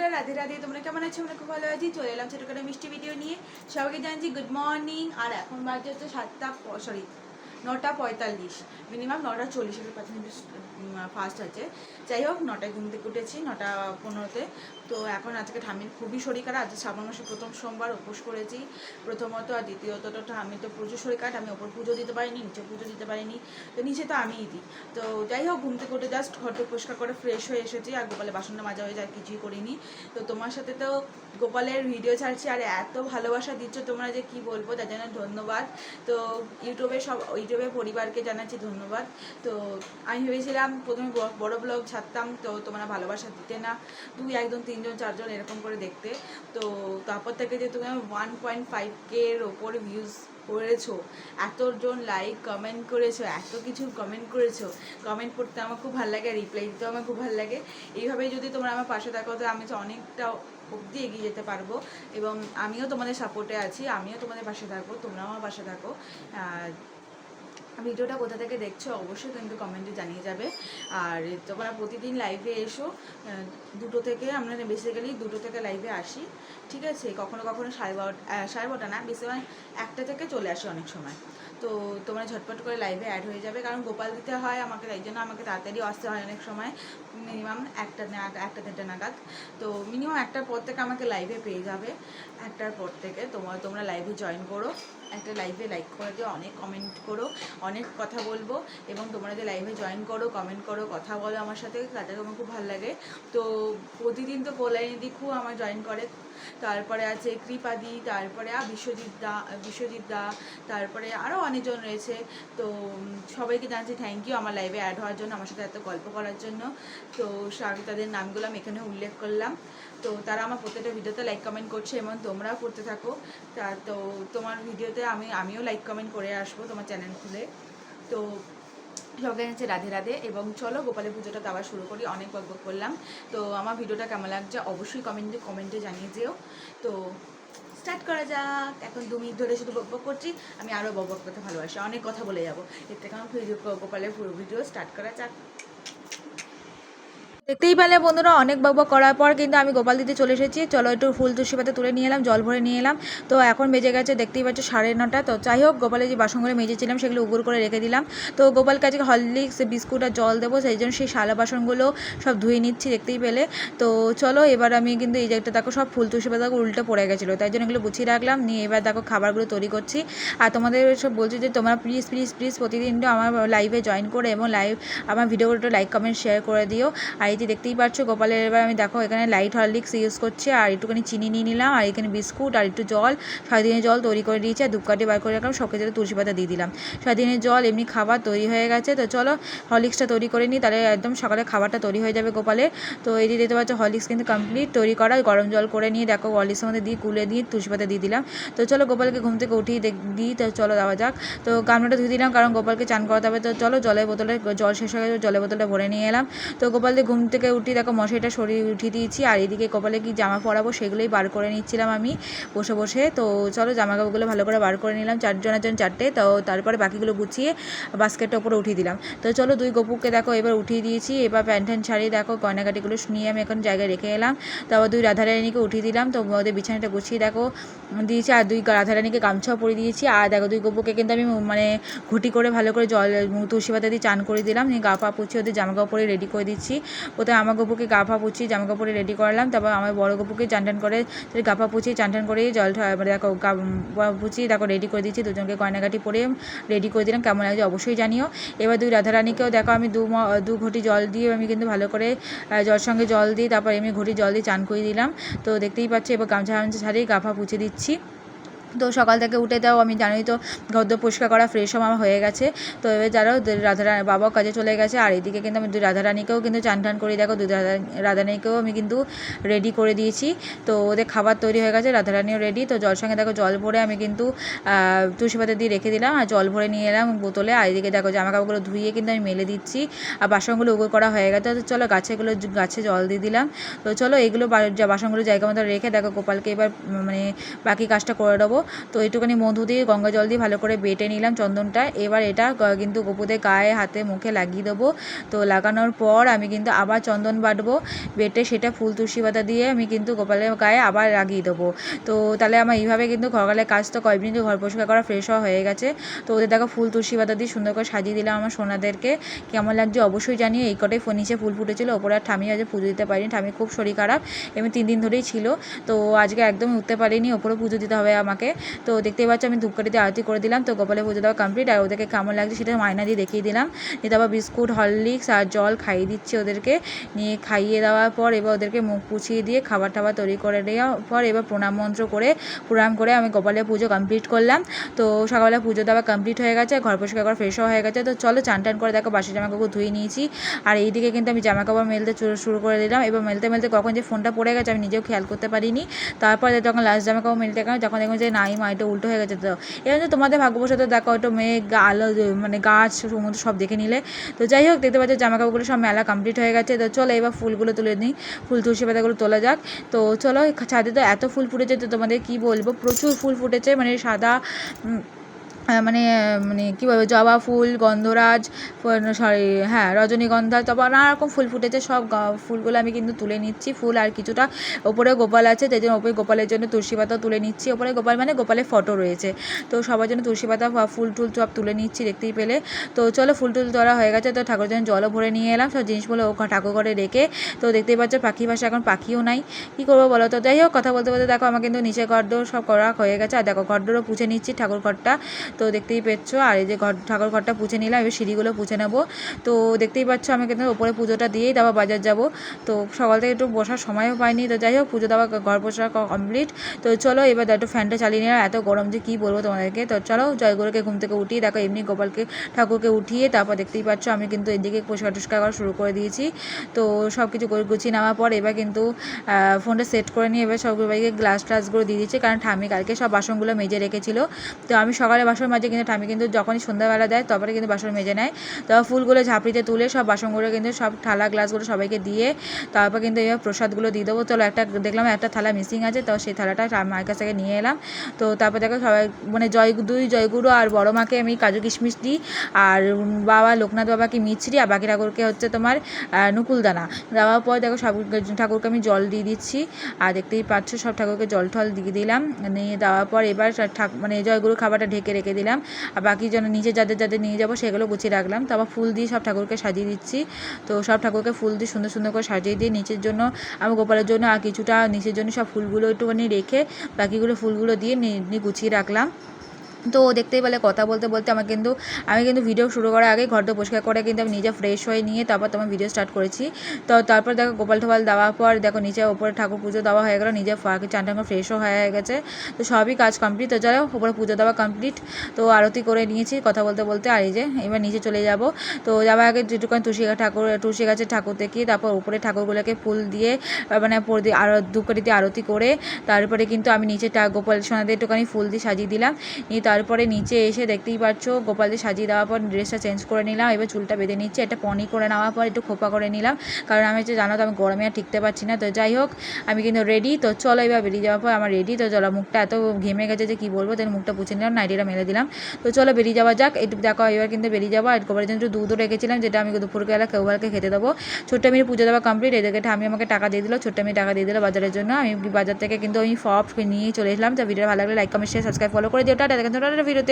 বন্ধুরা, রাধে রাধে, তোমরা কেমন আছো? আমরা খুব ভালো আছি। চলে এলাম ছোটখাটো মিষ্টি ভিডিও নিয়ে। সবাইকে জানছি গুড মর্নিং আর এখন বাজে হচ্ছে সাতটা সরি নটা পঁয়তাল্লিশ মিনিমাম নটা চল্লিশের মিনিট ফার্স্ট আছে। যাই হোক, নটায় ঘুম থেকে উঠেছি, নটা পনেরোতে। তো এখন আজকে ঠামির খুবই শরীর খারাপ, আজকে শ্রাবণ মাসে প্রথম সোমবার উপোস করেছি। প্রথমত আর দ্বিতীয়ত তো তো প্রচুর শরীর খারাপ, আমি ওপর পুজো দিতে পারিনি, নিচে পুজো দিতে পারিনি। তো নিচে তো আমিই দিই তো যাই হোক, ঘুম থেকে উঠে জাস্ট ঘরটা পরিষ্কার করে ফ্রেশ হয়ে এসেছি, আর গোপালের বাসনটা মাজা হয়ে যায় কিছুই করিনি। তো তোমার সাথে তো গোপালের ভিডিও ছাড়ছি, আর এত ভালোবাসা দিচ্ছ তোমরা যে কি বলব, তার জন্য ধন্যবাদ। তো ইউটিউবে সব ইউটিউবে পরিবারকে জানাচ্ছি ধন্যবাদ। তো আমি ভেবেছিলাম প্রথমে বড় ব্লগ ছাড়তাম, তো তোমরা ভালোবাসা দিতে না। দুই, একজন, তিনজন, চারজন এরকম করে দেখতে। তো তারপর থেকে যে তুমি ওয়ান পয়েন্ট ফাইভ কের ওপর ভিউজ করেছ, এতজন লাইক কমেন্ট করেছ, এত কিছু কমেন্ট করেছ কমেন্ট করতে আমার খুব ভালো লাগে রিপ্লাই দিতেও আমার খুব ভালো লাগে। এইভাবে যদি তোমরা আমার পাশে থাকো, তো আমি অনেকটা অবধি এগিয়ে যেতে পারব এবং আমিও তোমাদের সাপোর্টে আছি, আমিও তোমাদের পাশে থাকব, তোমরাও আমার পাশে থাকো। ভিডিওটা কোথা থেকে দেখছ অবশ্যই কিন্তু কমেন্টে জানিয়ে যাবে। আর তোমরা প্রতিদিন লাইভে এসো দুটো থেকে আমরা বেসিক্যালি দুটো থেকে লাইভে আসি, ঠিক আছে? কখনো কখনো সাড়ে বারোটা সাড়ে বারোটা না বেশি মানে একটা থেকে চলে আসি অনেক সময়। তো তোমরা ঝটপট করে লাইভে অ্যাড হয়ে যাবে, কারণ গোপাল দিতে হয় আমাকে, তাই জন্য আমাকে তাড়াতাড়ি আসতে হয় অনেক সময় মিনিমাম একটা একটা দেড়টা নাগাদ। তো মিনিমাম একটার পর থেকে আমাকে লাইভে পেয়ে যাবে, একটার পর থেকে তোমার, তোমরা লাইভে জয়েন করো। একটা লাইভে লাইক করে দিও, অনেক কমেন্ট করো, অনেক কথা বলব এবং তোমরা যে লাইভে জয়েন করো কমেন্ট করো, কথা বলো আমার সাথে, তাতে আমার খুব ভালো লাগে। তো প্রতিদিন তো কোলাইনিদি খুব আমার জয়েন করে। তারপরে আছে কৃপাদি তারপরে বিশ্বজিৎ দা বিশ্বজিৎ দা, তারপরে আরও অনেকজন রয়েছে। তো সবাইকে জানাচ্ছি থ্যাংক ইউ আমার লাইভে অ্যাড হওয়ার জন্য, আমার সাথে এত গল্প করার জন্য। তো আমি তাদের নামগুলো আমি এখানে উল্লেখ করলাম। তো তারা আমার প্রত্যেকটা ভিডিওতে লাইক কমেন্ট করছে এবং তোমরাও করতে থাকো। তা তো তোমার ভিডিওতে আমি, আমিও লাইক কমেন্ট করে আসব তোমার চ্যানেল খুলে। তো সবাই হচ্ছে রাধে রাধে এবং চলো গোপালের পুজোটা আবার শুরু করি, অনেক বক বক করলাম। তো আমার ভিডিওটা কেমন লাগছে অবশ্যই কমেন্টে কমেন্টে জানিয়ে যেও। তো স্টার্ট করা যাক, এখন দু মিনিট ধরে শুধু বক বক করছি, আমি আরও বক বক করতে ভালোবাসি, অনেক কথা বলে যাব। এর থেকে আমার ভিডিও গোপালের পুরো ভিডিও স্টার্ট করা যাক। দেখতেই পেলে বন্ধুরা, অনেক বকবক করার পর কিন্তু আমি গোপাল দিতে চলে এসেছি। চলো একটু ফুল তুলসী পাতা তুলে নিয়ে এলাম, জল ভরে নিয়ে এলাম। তো এখন বেজে গেছে, দেখতেই পাচ্ছ সাড়ে নটা। তো যাই হোক, গোপালের যে বাসনগুলো মেজেছিলাম সেগুলো উগুর করে রেখে দিলাম। তো গোপালকে আজকে হরলিক্স, বিস্কুট আর জল দেবো, সেই জন্য সেই শালা বাসনগুলো সব ধুয়ে নিচ্ছি, দেখতেই পেলে। তো চলো এবার আমি কিন্তু এই একটা দেখো সব ফুল তুলসী পাতাগুলো উল্টে পড়ে গেছিল, তাই জন্য এগুলো গুছিয়ে রাখলাম। নিয়ে এবার দেখো খাবারগুলো তৈরি করছি। আর তোমাদের সব বলছি যে তোমরা প্লিজ প্লিজ প্লিজ প্রতিদিন আমার লাইভে জয়েন করে এবং লাইভ আমার ভিডিওগুলো লাইক কমেন্ট শেয়ার করে দিও। আর যে দেখতেই পাচ্ছ গোপালের এবার আমি দেখো এখানে লাইট হরলিক্স ইউজ করছি, আর একটুখানি চিনি নিয়ে নিলাম, আর এখানে বিস্কুট আর একটু জল, সারাদিনের জল তৈরি করে দিয়েছি, আর ধূপকাঠি বার করে রাখলাম সব ক্ষেত্রে তুলসী পাতা দিয়ে দিলাম। সারাদিনের জল, এমনি খাবার তৈরি হয়ে গেছে, তো চলো হরলিক্সটা তৈরি করে নিই, তাহলে একদম সকালে খাবারটা তৈরি হয়ে যাবে গোপালের। তো এই দিয়ে দেখতে পাচ্ছ হরলিক্স কিন্তু কমপ্লিট তৈরি করা গরম জল করে নিয়ে দেখো হরলিক্সের মধ্যে দিয়ে কুলে দিয়ে তুলসী পাতা দিয়ে দিলাম। তো চলো গোপালকে ঘুম থেকে উঠিয়ে দিই, তো চলো দেওয়া যাক। তো গামলাটা ধুয়ে দিলাম, কারণ গোপালকে চান করাতে হবে, তো চলো জলের বোতলে, জল শেষ হয়ে গেছে, জলের বোতলটা ভরে নিয়ে এলাম। তো গোপালদের ঘুম থেকে উঠি, দেখো মশাইটা সরিয়ে উঠিয়ে দিয়েছি, আর এদিকে কপালে কি জামা পরাবো সেগুলোই বার করে নিচ্ছিলাম আমি বসে বসে। তো চলো জামা কাপড়গুলো ভালো করে বার করে নিলাম, চারজনের জন্য চারটে, তো তারপরে বাকিগুলো গুছিয়ে বাস্কেটটা উপরে উঠিয়ে দিলাম। তো চলো দুই গপুকে দেখো এবার উঠিয়ে দিয়েছি, এবার প্যান্ট ট্যান্ট ছাড়িয়ে দেখো, গয়নাগাটিগুলো নিয়ে আমি এখন জায়গায় রেখে এলাম। তারপর দুই রাধারানীকে উঠিয়ে দিলাম, তো ওদের বিছানাটা গুছিয়ে দেখো, দিয়েছি, আর দুই রাধারানীকে গামছাও পরিয়ে দিয়েছি, আর দেখো দুই গপুকে কিন্তু আমি মানে ঘুটি করে ভালো করে জল তুলসী পাতা দিয়ে চান করে দিলাম গা পা পুছিয়ে ওদের জামা কাপড়ে রেডি করে দিচ্ছি। প্রথমে আমার গপুকে গা পুছিয়ে জামা কাপড়ে রেডি করালাম, তারপর আমার বড় গপুকে চান টান করে গা পা পুছিয়ে চান টান করে জল মানে দেখো, গা পুছিয়ে দেখো রেডি করে দিচ্ছি দুজনকে গয়নাগাটি পরে রেডি করে দিলাম, কেমন লাগছে অবশ্যই জানিও। এবার দুই রাধারানীকেও দেখো, আমি দু দু ঘটি জল দিয়ে আমি কিন্তু ভালো করে জল সঙ্গে জল দিই তারপর এমনি ঘটি জল দিয়ে চান করে দিলাম। তো দেখতেই পাচ্ছি, এবার গামছা গামছা ছাড়িয়ে গা পা পুছে দিচ্ছি। তো সকাল থেকে উঠে দাও, আমি জানোই তো গদ্য পরিষ্কার করা ফ্রেশ আমার হয়ে গেছে। তো এবার যারাও রাধারানী বাবাও কাজে চলে গেছে, আর এদিকে কিন্তু আমি দুই রাধারানীকেও কিন্তু চান টান করে দেখো দুই রাধা রাধারানীকেও আমি কিন্তু রেডি করে দিয়েছি। তো ওদের খাবার তৈরি হয়ে গেছে, রাধারানীও রেডি তো জল সঙ্গে দেখো, জল ভরে আমি কিন্তু তুলসী পাতা দিয়ে রেখে দিলাম, আর জল ভরে নিয়ে এলাম বোতলে। আর এদিকে দেখো জামা কাপড়গুলো ধুয়ে কিন্তু আমি মেলে দিচ্ছি, আর বাসনগুলো উগো করা হয়ে গেছে। তো চলো গাছেগুলো গাছে জল দিয়ে দিলাম। তো চলো এগুলো বাসনগুলো জায়গা মতো রেখে দেখো, গোপালকে এবার মানে বাকি কাজটা করে দেবো। তো একটুখানি মধু দিয়ে গঙ্গা জল দিয়ে ভালো করে বেটে নিলাম চন্দনটা। এবার এটা কিন্তু গোপুদের গায়ে, হাতে, মুখে লাগিয়ে দেবো। তো লাগানোর পর আমি কিন্তু আবার চন্দন বাটবো, বেটে সেটা ফুল তুলসী পাতা দিয়ে আমি কিন্তু গোপালের গায়ে আবার লাগিয়ে দেবো। তো তাহলে আমার এইভাবে কিন্তু সকালে কাজ তো কয়েকদিন ঘর পরিষ্কার করা ফ্রেশ হয়ে গেছে। তো ওদের দেখো ফুল তুলসী পাতা দিয়ে সুন্দর করে সাজিয়ে দিলাম আমার সোনাদেরকে। কেমন লাগছে অবশ্যই জানিয়ে এই কটাই ফোন নিচে ফুল ফুটেছিল, ওপরে আর ঠামি আজ পুজো দিতে পারিনি। ঠামি খুব শরীর খারাপ, এমনি তিন দিন ধরেই ছিল। তো আজকে একদমই উঠতে পারিনি ওপরে পুজো দিতে হবে আমাকে। তো দেখতেই পাচ্ছ, আমি ধূপকাঠিতে আরতি করে দিলাম। তো গোপালে পুজো দেওয়া কমপ্লিট আর ওদেরকে কেমন লাগছে সেটা মায়না দিয়ে দেখিয়ে দিলাম। দিয়ে তারপর বিস্কুট, হরলিক্স আর জল খাইয়ে দিচ্ছি ওদেরকে। নিয়ে খাইয়ে দেওয়ার পর এবার ওদেরকে মুখ পুছিয়ে দিয়ে খাবার টাবার তৈরি করে দেওয়ার পর এবার প্রণাম মন্ত্র করে, প্রণাম করে আমি গোপালের পুজো কমপ্লিট করলাম। তো সকালে পুজো দেওয়া কমপ্লিট হয়ে গেছে, ঘর পরিষ্কার করা ফ্রেশও হয়ে গেছে। তো চলো চান টান করে দেখো বাসি জামা কাপড় ধুয়ে নিয়েছি। আর এইদিকে কিন্তু আমি জামা কাপড় মেলতে শুরু করে দিলাম। এবার মেলতে মেলতে কখন যে ফোনটা পড়ে গেছে আমি নিজেও খেয়াল করতে পারিনি। তারপরে যখন লাস্ট জামা কাপড় মেলতে গেলাম, যখন দেখলাম যে নাই, মা, এটা উল্টো হয়ে গেছে তো। যে তোমাদের ভাগ্যবশত দেখো একটু মেঘ, আলো মানে গাছ, সমুদ্র সব দেখে নিলে। তো যাই হোক, দেখতে পাচ্ছি জামা কাপড়গুলো সব মেলা কমপ্লিট হয়ে গেছে। তো চলো এবার ফুলগুলো তুলে নিই। ফুল, তুলসী পাতাগুলো তোলা যাক। তো চলো, ছাদে তো এত ফুল ফুটেছে তো তোমাদের কি বলব? প্রচুর ফুল ফুটেছে মানে সাদা মানে মানে কী বলব, জবা ফুল, গন্ধরাজ সরি হ্যাঁ রজনীগন্ধা, তারপর নানা রকম ফুল ফুটেছে, সব ফুলগুলো আমি কিন্তু তুলে নিচ্ছি, ফুল আর কিছুটা ওপরে গোপাল আছে তাই জন্য ওপরে গোপালের জন্য তুলসী পাতাও তুলে নিচ্ছি, ওপরে গোপাল মানে গোপালের ফটো রয়েছে, তো সবার জন্য তুলসী পাতা ফুল টুল সব তুলে নিচ্ছি, দেখতেই পেলে, তো চলো ফুল টুল তোলা হয়ে গেছে, তো ঠাকুর জন্য জলও ভরে নিয়ে এলাম, সব জিনিসগুলো ও ঠাকুর ঘরে রেখে, তো দেখতেই পাচ্ছ পাখি ভাষা এখন পাখিও নাই, কী করব বলো তো? যাই হোক, কথা বলতে বলতে দেখো আমার কিন্তু নিচে ঘরদোর সব করা হয়ে গেছে, আর দেখো ঘরদোরও পুছে নিচ্ছি ঠাকুর ঘরটা তো দেখতেই পেয়েছ। আর এই যে ঘর, ঠাকুর ঘরটা পুছে নিলাম, এবার সিঁড়িগুলো পুছে নেব। তো দেখতেই পাচ্ছ আমি কিন্তু ওপরে পুজোটা দিয়েই তারপর বাজার যাব। তো সকাল থেকে একটু বসার সময়ও পাইনি, তো যাই হোক, পুজো দেওয়া, ঘর পোষা কমপ্লিট তো চলো এবার একটু ফ্যানটা চালিয়ে নিলাম, এত গরম যে কী বলব তোমাদেরকে। তো চলো জয়গুরুকে ঘুম থেকে উঠিয়ে দেখো, এমনি গোপালকে, ঠাকুরকে উঠিয়ে তারপর দেখতেই পাচ্ছ আমি কিন্তু এদিকে পরিষ্কার টুষ্কার করা শুরু করে দিয়েছি। তো সব কিছু গুছিয়ে নেওয়ার পর এবার কিন্তু ফোনটা সেট করে নিয়ে এবার সবাইকে গ্লাস টাসগুলো দিয়ে দিচ্ছি, কারণ ঠামি কালকে সব বাসনগুলো মেজে রেখেছিল। তো আমি সকালে বাসন মাঝে কিন্তু ঠামি কিন্তু যখনই সন্ধ্যাবেলা দেয় তারপরে কিন্তু বাসন মেজে নেয়। তো ফুলগুলো ঝাঁপড়িতে তুলে সব বাসনগুলো কিন্তু সব থালা গ্লাসগুলো সবাইকে দিয়ে তারপর কিন্তু এবার প্রসাদগুলো দিয়ে দেবো। চলো একটা দেখলাম একটা থালা মিসিং আছে, তো সেই থালাটা মায়ের কাছ থেকে নিয়ে এলাম। তো তারপর দেখো সবাই মানে জয় দুই, জয়গুরু আর বড় মাকে আমি কাজু কিশমিশ দিই, আর বাবা লোকনাথ বাবাকে মিছরি, আর বাকি ঠাকুরকে হচ্ছে তোমার নকুলদানা। দেওয়ার পর দেখো সব ঠাকুরকে আমি জল দিয়ে দিচ্ছি, আর দেখতেই পাচ্ছ সব ঠাকুরকে জল টল দিয়ে দিলাম। নিয়ে দেওয়ার পর এবার মানে জয়গুরু খাবারটা ঢেকে রেখে দিলাম। আর বাকি যেন নিচে যাদের যাদের নিয়ে যাব সেগুলো গুছিয়ে রাখলাম। তো আবার ফুল দিয়ে সব ঠাকুরকে সাজিয়ে দিচ্ছি। তো সব ঠাকুরকে ফুল দিয়ে সুন্দর সুন্দর করে সাজিয়ে দিয়ে নিচের জন্য আমি গোপালের জন্য আর কিছুটা নিচের জন্য সব ফুলগুলো একটুখানি রেখে বাকিগুলো ফুলগুলো দিয়ে গুছিয়ে রাখলাম। তো দেখতেই পেলে কথা বলতে বলতে আমার কিন্তু, আমি কিন্তু ভিডিও শুরু করার আগে ঘরটা পরিষ্কার করে কিন্তু আমি নিজে ফ্রেশ হয়ে নিয়ে তারপর তোমার ভিডিও স্টার্ট করেছি। তো তারপর দেখো গোপাল টোপাল দেওয়ার পর দেখো নিচে ওপরে ঠাকুর পুজো দেওয়া হয়ে গেলো, নিজে ফাঁকে চান টান ফ্রেশও হয়ে গেছে। তো সবই কাজ কমপ্লিট তো যাই ওপরে পুজো দেওয়া কমপ্লিট তো আরতি করে নিয়েছি কথা বলতে বলতে, আর এই যে এবার নিচে চলে যাব। তো যাওয়ার আগে যেটুকুন তুলসী ঠাকুর, তুলসী গাছের ঠাকুর দেখি, তারপর উপরে ঠাকুরগুলোকে ফুল দিয়ে মানে পর আরও ধূপকাঠিতে আরতি করে, তারপরে কিন্তু আমি নিচে গোপাল সোনাদের একটুখানি ফুল দিয়ে সাজিয়ে দিলাম। নিয়ে তারপরে নিচে এসে দেখতেই পাচ্ছ গোপাল দিয়ে সাজিয়ে দেওয়ার পর ড্রেসটা চেঞ্জ করে নিলাম, এবার চুলটা বেঁধে নিচ্ছি, একটা পনি করে নেওয়ার পর একটু খোপা করে নিলাম, কারণ আমি হচ্ছে জানো তো আমি গরমে আর টিকতে পারছি না, তো যাই হোক, আমি কিন্তু রেডি তো চলো এবার বেরিয়ে যাওয়ার পর আমার রেডি তো চলো মুখটা এত ঘেমে গেছে যে কী বলব তাই মুখটা পুছে নিলাম নাইটিটা মেলে দিলাম, তো চলো বেরিয়ে যাওয়া যাক, একটু দেখো এবার কিন্তু বেরিয়ে যাব, আর গোপালের জন্য দুধও রেখেছিলাম, যেটা আমি দুপুরবেলা কেউবারকে খেতে দেবো, ছোট্ট মেয়ের পুজো দেওয়া কমপ্লিট এদেরকে আমি আমাকে টাকা দিয়ে দিল, ছোট্ট মেয়ে টাকা দিয়ে দিল বাজারের জন্য, আমি বাজার থেকে কিন্তু আমি ফপ নিয়ে চলে এসলাম, তো ভিডিও ভালো লাগলে like comment share subscribe follow করে দিও, টাটা দেখেন ভিডিওতে